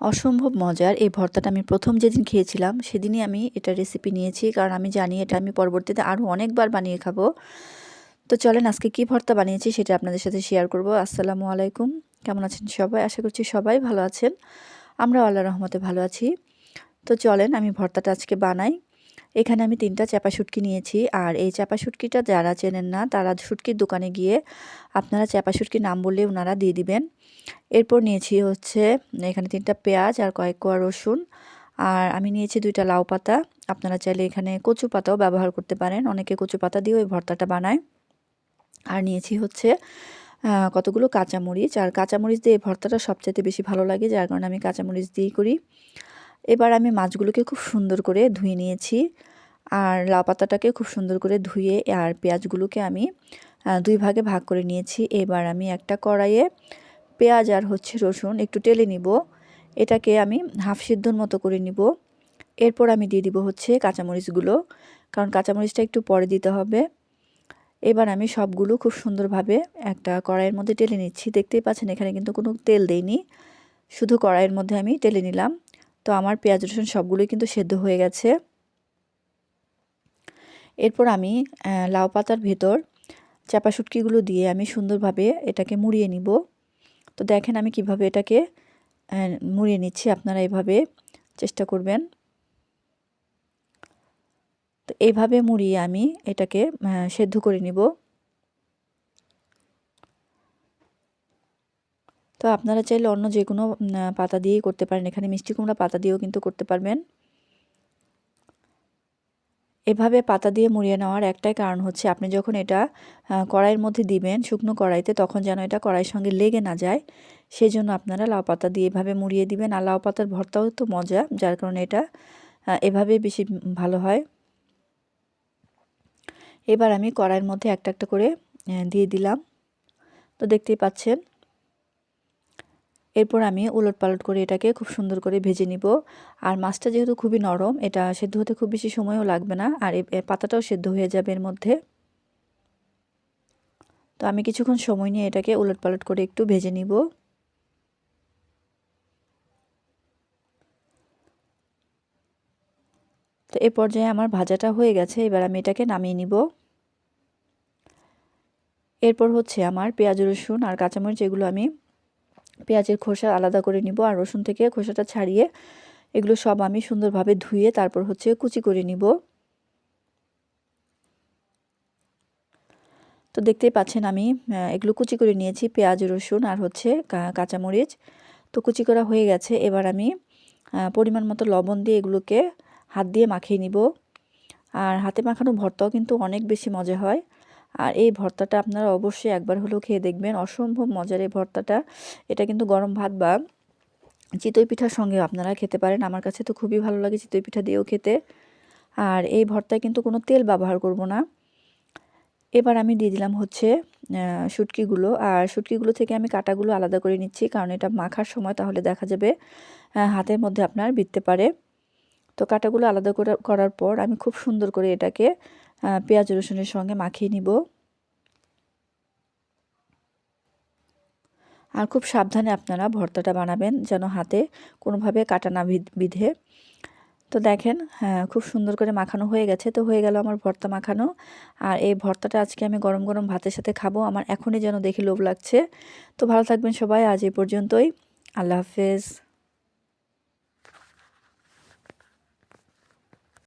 অসম্ভব মজার। এই ভর্তাটা আমি প্রথম যেদিন খেয়েছিলাম, সেদিনই আমি এটা রেসিপি নিয়েছি। কারণ আমি জানি এটা আমি পরবর্তীতে আরও অনেকবার বানিয়ে খাব। তো চলেন, আজকে কি ভর্তা বানিয়েছি সেটা আপনাদের সাথে শেয়ার করব। আসসালামু আলাইকুম। কেমন আছেন সবাই? আশা করছি সবাই ভালো আছেন। আমরা আল্লাহ রহমতে ভালো আছি। তো চলেন, আমি ভর্তাটা আজকে বানাই। এখানে আমি তিনটা চাপা শুটকি নিয়েছি। আর এই চাপা শুটকিটা যারা চেনেন না, তারা শুটকির দোকানে গিয়ে আপনারা চাপা শুটকির নাম বললে ওনারা দিয়ে দিবেন। এরপর নিয়েছি হচ্ছে, এখানে তিনটা পেঁয়াজ আর কয়েক কোয়া রসুন। আর আমি নিয়েছি দুইটা লাউ পাতা। আপনারা চাইলে এখানে কচু পাতাও ব্যবহার করতে পারেন। অনেকে কচু পাতা দিয়েও এই ভর্তাটা বানায়। আর নিয়েছি হচ্ছে কতগুলো কাঁচামরিচ। আর কাঁচামরিচ দিয়ে এই ভর্তাটা সবচাইতে বেশি ভালো লাগে, যার কারণে আমি কাঁচামরিচ দিয়েই করি। এবার আমি মাছগুলোকে খুব সুন্দর করে ধুয়ে নিয়েছি। আর লাউ পাতাটাকে খুব সুন্দর করে ধুয়ে আর পেঁয়াজগুলোকে আমি দুই ভাগে ভাগ করে নিয়েছি। এবার আমি একটা কড়াইয়ে পেঁয়াজ আর হচ্ছে রসুন একটু টেলে নিব। এটাকে আমি হাফ সিদ্ধর মতো করে নিব। এরপর আমি দিয়ে দিব হচ্ছে কাঁচামরিচগুলো, কারণ কাঁচামরিচটা একটু পরে দিতে হবে। এবার আমি সবগুলো খুব সুন্দরভাবে একটা কড়াইয়ের মধ্যে টেলে নিচ্ছি। দেখতেই পাচ্ছেন এখানে কিন্তু কোনো তেল দেইনি। শুধু কড়াইয়ের মধ্যে আমি টেলে নিলাম। তো আমার পেঁয়াজ, রসুন সবগুলোই কিন্তু সেদ্ধ হয়ে গেছে। এরপর আমি লাউ পাতার ভেতর চাপা শুটকিগুলো দিয়ে আমি সুন্দরভাবে এটাকে মুড়িয়ে নিব। তো দেখেন আমি কীভাবে এটাকে মুড়িয়ে নিচ্ছি, আপনারা এভাবে চেষ্টা করবেন। তো এইভাবে মুড়িয়ে আমি এটাকে সেদ্ধ করে নিব। তো আপনারা চাইলে অন্য যে কোনো পাতা দিয়েই করতে পারেন। এখানে মিষ্টি কুমড়া পাতা দিয়েও কিন্তু করতে পারবেন। এভাবে পাতা দিয়ে মুড়িয়ে নেওয়ার একটাই কারণ হচ্ছে আপনি যখন এটা কড়াইয়ের মধ্যে দিবেন শুকনো কড়াইতে, তখন যেন এটা কড়াইয়ের সঙ্গে লেগে না যায়। সেই জন্য আপনারা লাউ পাতা দিয়ে এভাবে মুড়িয়ে দিবেন। আর লাউ পাতার ভর্তাও তো মজা, যার কারণে এটা এভাবে বেশি ভালো হয়। এবার আমি কড়াইয়ের মধ্যে একটা একটা করে দিয়ে দিলাম। তো দেখতেই পাচ্ছেন এরপর আমি উলট পালট করে এটাকে খুব সুন্দর করে ভেজে নিব। আর মাছটা যেহেতু খুবই নরম, এটা সেদ্ধ হতে খুব বেশি সময়ও লাগবে না। আর পাতাটাও সেদ্ধ হয়ে যাবে এর মধ্যে। তো আমি কিছুক্ষণ সময় নিয়ে এটাকে উলট পালট করে একটু ভেজে নিব। তো এ পর্যায়ে আমার ভাজাটা হয়ে গেছে, এবার আমি এটাকে নামিয়ে নিব। এরপর হচ্ছে আমার পেঁয়াজ রসুন আর কাঁচামরিচ, এগুলো আমি পেঁয়াজের খোসা আলাদা করে নিব আর রসুন থেকে খোসাটা ছাড়িয়ে এগুলো সব আমি সুন্দরভাবে ধুয়ে তারপর হচ্ছে কুচি করে নিব। তো দেখতেই পাচ্ছেন আমি এগুলো কুচি করে নিয়েছি, পেঁয়াজ, রসুন আর হচ্ছে কাঁচামরিচ। তো কুচি করা হয়ে গেছে, এবার আমি পরিমাণ মতো লবণ দিয়ে এগুলোকে হাত দিয়ে মাখিয়ে নিব। আর হাতে মাখানো ভর্তাও কিন্তু অনেক বেশি মজা হয়। আর এই ভর্তাটা আপনারা অবশ্যই একবার হলেও খেয়ে দেখবেন। অসম্ভব মজার এই ভর্তাটা। এটা কিন্তু গরম ভাত বা চিতই পিঠার সঙ্গে আপনারা খেতে পারেন। আমার কাছে তো খুবই ভালো লাগে চিতই পিঠা দিয়েও খেতে। আর এই ভর্তায় কিন্তু কোনো তেল ব্যবহার করব না। এবার আমি দিয়ে দিলাম হচ্ছে শুটকিগুলো। আর শুটকিগুলো থেকে আমি কাটাগুলো আলাদা করে নিচ্ছি, কারণ এটা মাখার সময় তাহলে দেখা যাবে হাতের মধ্যে আপনার বিততে পারে। তো কাটাগুলো আলাদা করার পর আমি খুব সুন্দর করে এটাকে পেঁয়াজ, রসুনের সঙ্গে মাখিয়ে নিব। আর খুব সাবধানে আপনারা ভর্তাটা বানাবেন যেন হাতে কোনোভাবে কাটা না বিধে। তো দেখেন হ্যাঁ খুব সুন্দর করে মাখানো হয়ে গেছে। তো হয়ে গেল আমার ভর্তা মাখানো। আর এই ভর্তাটা আজকে আমি গরম গরম ভাতের সাথে খাব। আমার এখনই যেন দেখে লোভ লাগছে। তো ভালো থাকবেন সবাই। আজ এই পর্যন্তই। আল্লাহ হাফেজ।